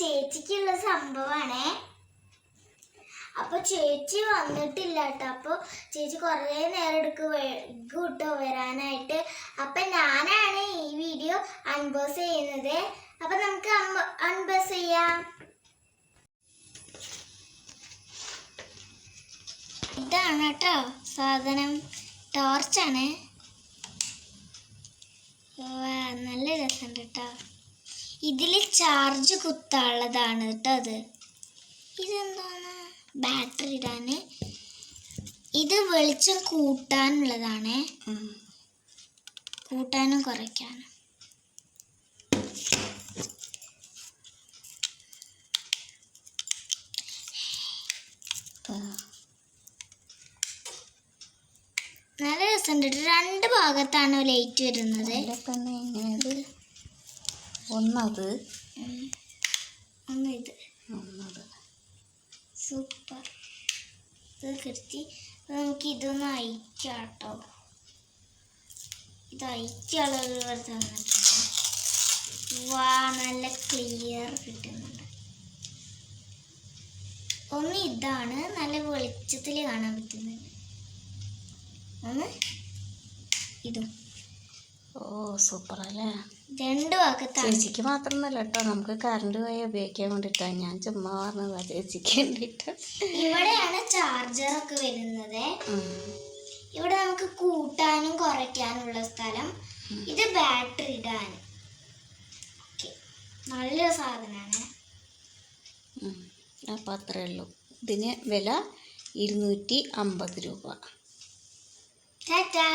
ചേച്ചിക്കുള്ള സംഭവമാണേ. അപ്പൊ ചേച്ചി വന്നിട്ടില്ല കേട്ടോ. അപ്പൊ ചേച്ചി കുറേ നേരം എടുക്കും കേട്ടോ വരാനായിട്ട്. അപ്പൊ ഞാനാണ് ഈ വീഡിയോ അൺബോസ് ചെയ്യുന്നത്. അപ്പൊ നമുക്ക് അൺബോസ് ചെയ്യാം. ഇതാണ് കേട്ടോ സാധനം. ടോർച്ചാണ് നല്ല രസമുണ്ട് കേട്ടോ. ഇതിൽ ചാർജ് കുത്താനുള്ളതാണ് കേട്ടോ അത്. ഇതെന്താണ്? ബാറ്ററി ഇടാന്. ഇത് വെളിച്ചം കൂട്ടാനുള്ളതാണ്. കൂട്ടാനും കുറയ്ക്കാനും. നല്ല രസമുണ്ട് രണ്ട് ഭാഗത്താണ് ലൈറ്റ് വരുന്നത്. ഒന്നത്. ഒന്ന് ഇത് ഒന്നത്. സൂപ്പർ. ഇത് കിട്ടി. നമുക്ക് ഇതൊന്ന് അയക്കാം കേട്ടോ ഇത് അയക്കാനുള്ള ഒരു വെറുതെ വന്നിട്ടുണ്ട് വാ നല്ല ക്ലിയർ കിട്ടുന്നുണ്ട്. ഒന്ന് ഇതാണ്. നല്ല വെളിച്ചത്തിൽ കാണാൻ പറ്റുന്നത്. ഒന്ന് ഇതും. ഓ സൂപ്പർ അല്ലേ രണ്ട് ഭാഗത്താണ് ചേച്ചിക്ക് മാത്രമല്ല കേട്ടോ. നമുക്ക് കറണ്ട് പോയി ഉപയോഗിക്കാൻ വേണ്ടിയിട്ടാണ് ഞാൻ ചുമ്മാ പറഞ്ഞതാ ചേച്ചിക്ക് വേണ്ടിയിട്ട്. ഇവിടെയാണ് ചാർജർ ഒക്കെ വരുന്നത്. ഇവിടെ നമുക്ക് കൂട്ടാനും കുറയ്ക്കാനുള്ള സ്ഥലം. ഇത് ബാറ്ററി ഇടാൻ നല്ല സാധനമാണ് അപ്പം അത്രേ ഉള്ളൂ. ഇതിന് വില ഇരുന്നൂറ്റി അമ്പത് രൂപ. ടാറ്റാ.